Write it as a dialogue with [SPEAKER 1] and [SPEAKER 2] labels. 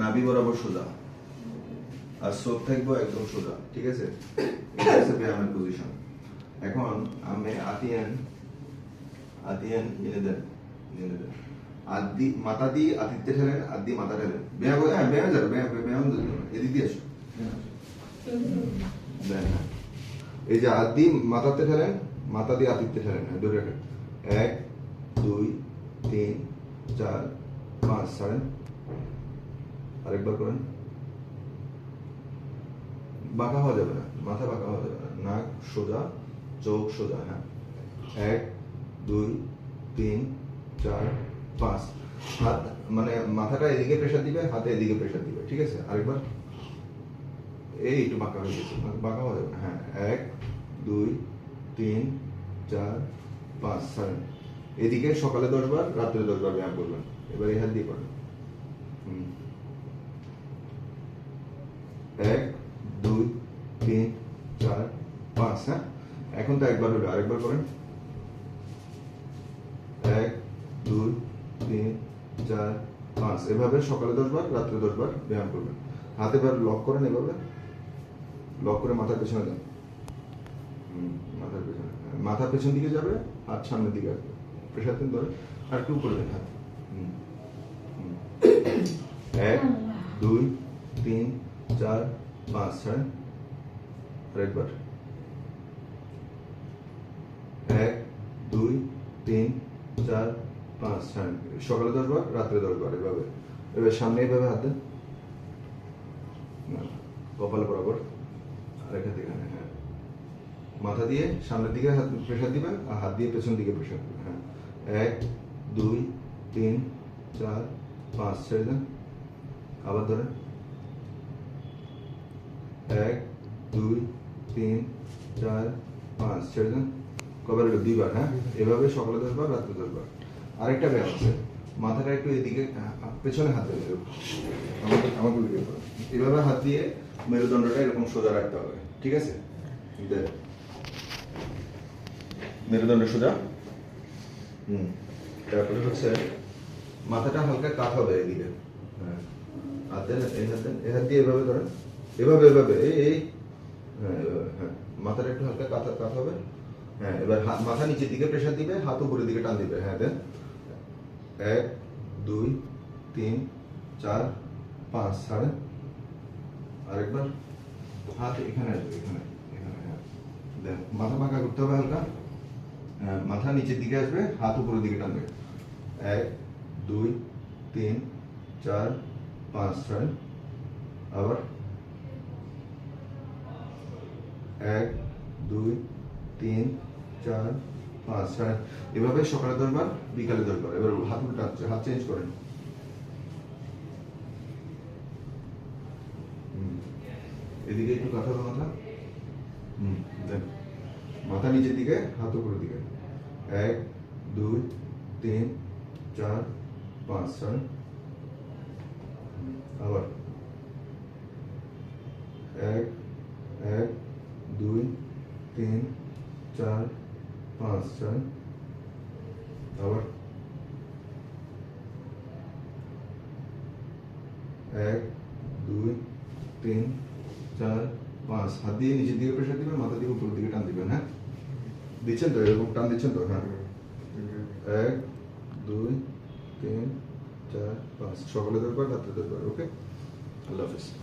[SPEAKER 1] নাভি বরাবর সোজা। আর চোখ থাকব একদম সোজা, ঠিক আছে? এটা হচ্ছে ব্যায়ামের পজিশন এখন আমি আতিয়ান আতিয়ান এনে দেন এনে দেন। আদি, মাথা দিয়ে আদিত্য ঠেলেন, আদি মাথা ঠেলেন। ব্যায়াম হ্যাঁ ব্যায়াম যাবে, ব্যায়াম ব্যায়াম এদিক দিয়ে আসো। হ্যাঁ। এই যে আদি মাথাতে ঠেলেন, মাথা দিয়ে আদিত্য ঠেলেন হ্যাঁ ধরে রাখেন। এক, দুই, তিন, চার, পাঁচ ছাড়েন আরেকবার করেন। বাঁকা হওয়া যাবে না, মাথা বাঁকা হওয়া যাবে না। নাক সোজা, চোখ সোজা হ্যাঁ। এক, দুই, তিন, চার, পাঁচ। হাত মানে মাথাটা এদিকে প্রেশার দিবে, হাতে এদিকে প্রেশার দিবে, ঠিক আছে? আরেকবার। এই একটু বাঁকা হয়ে গেছে, বাঁকা হওয়া যাবে না হ্যাঁ। এক, দুই, তিন, চার, পাঁচ ছাড়েন এদিকে সকালে দশ বার রাত্রে দশ বার ব্যায়াম করবেন। এবার এই হাত দিয়ে করেন। হুম। এক দুই তিন চার পাঁচ হ্যাঁ? এখন তো একবার হলো আরেকবার করেন। এক দুই তিন চার পাঁচ। এভাবে সকালে দশ বার রাত্রে দশ বার ব্যায়াম করবেন। হাতে বার লক করেন এভাবে। লক করে মাথার পেছনে দেন। হুম, মাথার পেছনে। মাথার পেছন দিকে যাবে হাত সামনের দিকে আসবে। প্রেশার দেন ধরে আর একটু উপরে দেন হাত। এক দুই তিন চার, পাঁচ ছাড়েন আরেকবার। এক, দুই, তিন, চার, পাঁচ ছাড়েন সকালে দশ বার রাত্রে দশ বার এভাবে। এবার সামনে এভাবে হাত কপাল বরাবর। আরেক হাত এখানে হ্যাঁ। মাথা দিয়ে সামনের দিকে হাত প্রেশার দিবেন আর হাত দিয়ে পেছন দিকে প্রেশার দিবেন হ্যাঁ। এক, দুই, তিন, চার, পাঁচ ছেড়ে দেন। আবার ধরেন। এক, দুই, তিন, চার, পাঁচ। ছেড়ে দেন। কবার হলো? দুইবার হ্যাঁ? এভাবে সকালে দশবার রাত্রে দশবার আরেকটা ব্যায়াম আছে। মাথাটা একটু এদিকে পেছনে হাত এরকম। আমাকে আমাকে করো। এভাবে হাত দিয়ে মেরুদণ্ডটা এরকম সোজা রাখতে হবে। ঠিক আছে। মেরুদণ্ড সোজা? হুম। তারপরে হচ্ছে মাথাটা হালকা কাত হবে এদিকে। হ্যাঁ। হাত দেন, এই হাত দেন। এই হাত দিয়ে এভাবে ধরেন। এভাবে এভাবে এই হ্যাঁ হ্যাঁ মাথাটা একটু হালকা কাত কাত হবে হ্যাঁ এবার হাত মাথা নিচের দিকে প্রেশার দিবে হাত উপরের দিকে টান দিবে হ্যাঁ দেন এক দুই তিন চার পাঁচ সাড়ে আরেকবার হাত এখানে আসবে এখানে এখানে হ্যাঁ দেন মাথা পাকা করতে হবে হালকা হ্যাঁ, মাথা নিচের দিকে আসবে হাত উপরের দিকে টানবে এক দুই তিন চার পাঁচ ছয় আবার এক, দুই, তিন, চার, পাঁচ, ছয়, এভাবে সকালে দশবার, বিকালে দশবার। এবার হাত উল্টা হাত চেঞ্জ করেন। এদিকে একটু কাঁথা মাথা? হুম, দেন। মাথা নিচের দিকে, হাত উপরের দিকে। এক, দুই, তিন, চার, পাঁচ, ছয়। আবার। এক এক দুই, তিন, চার, পাঁচ চার আবার এক, দুই, তিন, চার, পাঁচ। হাত দিয়ে নিচের দিকে প্রেশার দিবেন মাথা দিয়ে উপরের দিকে টান দিবেন হ্যাঁ? দিচ্ছেন তো? এরকম টান দিচ্ছেন তো? হ্যাঁ। এক, দুই, তিন, চার, পাঁচ। সকালে দরকার রাত্রে দরকার ওকে? আল্লাহ হাফিজ।